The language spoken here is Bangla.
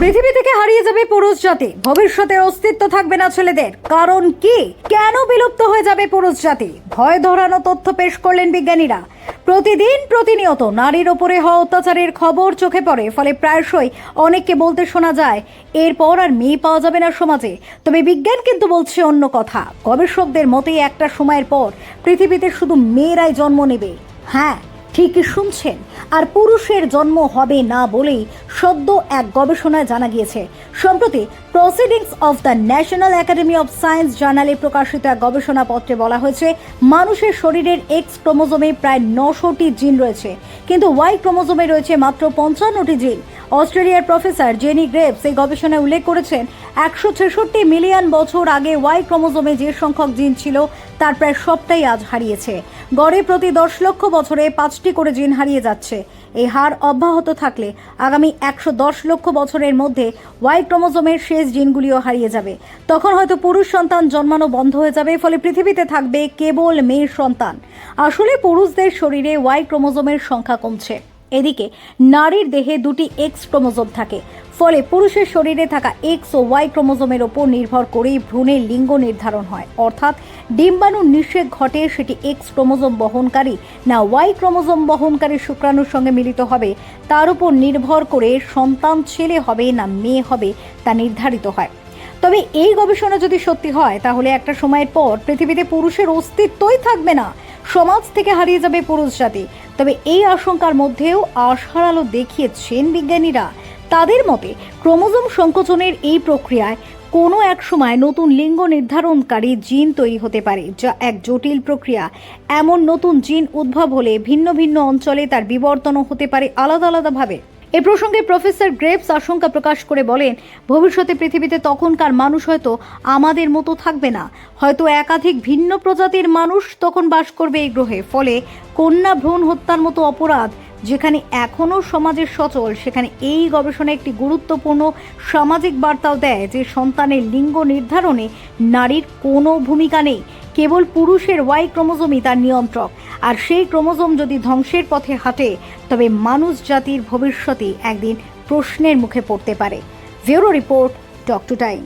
পৃথিবী থেকে হারিয়ে যাবে পুরুষ জাতি। ভবিষ্যতের অস্তিত্ব থাকবে না ছেলেদের। কারণ কি? কেন বিলুপ্ত হয়ে যাবে পুরুষ জাতি? ভয় ধরানো তথ্য পেশ করলেন বিজ্ঞানীরা। প্রতিদিন প্রতিনিয়ত নারীর ওপরে হওয়া অত্যাচারের খবর চোখে পড়ে, ফলে প্রায়শই অনেককে বলতে শোনা যায়, এরপর আর মেয়ে পাওয়া যাবে না সমাজে। তবে বিজ্ঞান কিন্তু বলছে অন্য কথা। গবেষকদের মতে একটা সময়ের পর পৃথিবীতে শুধু মেয়েরাই জন্ম নেবে। হ্যাঁ ঠিকই শুনছেন। আর পুরুষের জন্ম হবে না বলেই সদ্য এক গবেষণায় জানা গিয়েছে। সম্প্রতি proceedings of the national academy of science জার্নালে প্রকাশিত এক গবেষণাপত্রে বলা হয়েছে, মানুষের শরীরের এক্স ক্রোমোজোমে প্রায় নশোটি জিন রয়েছে। কিন্তু ওয়াই ক্রোমোজোমে রয়েছে মাত্র পঞ্চান্নটি জিন। অস্ট্রেলিয়ার প্রফেসর জেনি গ্রেভস এই গবেষণায় উল্লেখ করেছেন, একশো ছেষট্টি মিলিয়ন বছর আগে ওয়াই ক্রোমোজোমে যে সংখ্যক জিন ছিল, তার প্রায় সবটাই আজ হারিয়েছে। গড়ে প্রতি দশ লক্ষ বছরে পাঁচটি করে জিন হারিয়ে যাচ্ছে। এই হার অব্যাহত থাকলে আগামী একশো দশ লক্ষ বছরের মধ্যে ওয়াই ক্রোমোজোমের শেষ জিনগুলিও হারিয়ে যাবে। তখন হয়তো পুরুষ সন্তান জন্মানো বন্ধ হয়ে যাবে, ফলে পৃথিবীতে থাকবে কেবল মেয়ের সন্তান। আসলে পুরুষদের শরীরে ওয়াই ক্রোমোজোমের সংখ্যা কমছে। এদিকে নারীর দেহে দুটি এক্স ক্রোমোজোম থাকে, ফলে পুরুষের শরীরে থাকা এক্স ও ওয়াই ক্রোমোজোমের ওপর নির্ভর করেই ভ্রূণের লিঙ্গ নির্ধারণ হয়। অর্থাৎ ডিম্বাণুর নিষেক ঘটে, সেটি এক্স ক্রোমোজোম বহনকারী না ওয়াই ক্রোমোজোম বহনকারী শুক্রাণুর সঙ্গে মিলিত হবে, তার উপর নির্ভর করে সন্তান ছেলে হবে না মেয়ে হবে তা নির্ধারিত হয়। তবে এই গবেষণা যদি সত্যি হয়, তাহলে একটা সময়ের পর পৃথিবীতে পুরুষের অস্তিত্বই থাকবে না। সমাজ থেকে হারিয়ে যাবে পুরুষ জাতি। তবে এই আশঙ্কার মধ্যেও আশার আলো দেখিয়েছেন বিজ্ঞানীরা। তাদের মতে, ক্রোমোজোম সংকোচনের এই প্রক্রিয়ায় কোনো এক সময় নতুন লিঙ্গ নির্ধারণকারী জিন তৈরি হতে পারে, যা এক জটিল প্রক্রিয়া। এমন নতুন জিন উদ্ভব হলে ভিন্ন ভিন্ন অঞ্চলে তার বিবর্তনও হতে পারে আলাদা আলাদাভাবে। এ প্রসঙ্গে প্রফেসর গ্রেভস আশঙ্কা প্রকাশ করে বলেন, ভবিষ্যতে পৃথিবীতে তখনকার মানুষ হয়তো আমাদের মতো থাকবে না। হয়তো একাধিক ভিন্ন প্রজাতির মানুষ তখন বাস করবে এই গ্রহে। ফলে কন্যা ভ্রূণ হত্যার মতো অপরাধ যেখানে এখনও সমাজের সচল, সেখানে এই গবেষণা একটি গুরুত্বপূর্ণ সামাজিক বার্তাও দেয় যে সন্তানের লিঙ্গ নির্ধারণে নারীর কোনো ভূমিকা নেই। কেবল পুরুষের ওয়াই ক্রোমোজোমই তার নিয়ন্ত্রক। আর সেই ক্রোমোজোম যদি ধ্বংসের পথে হাঁটে, তবে মানুষ জাতির ভবিষ্যতে একদিন প্রশ্নের মুখে পড়তে পারে। Bureau report talk to time.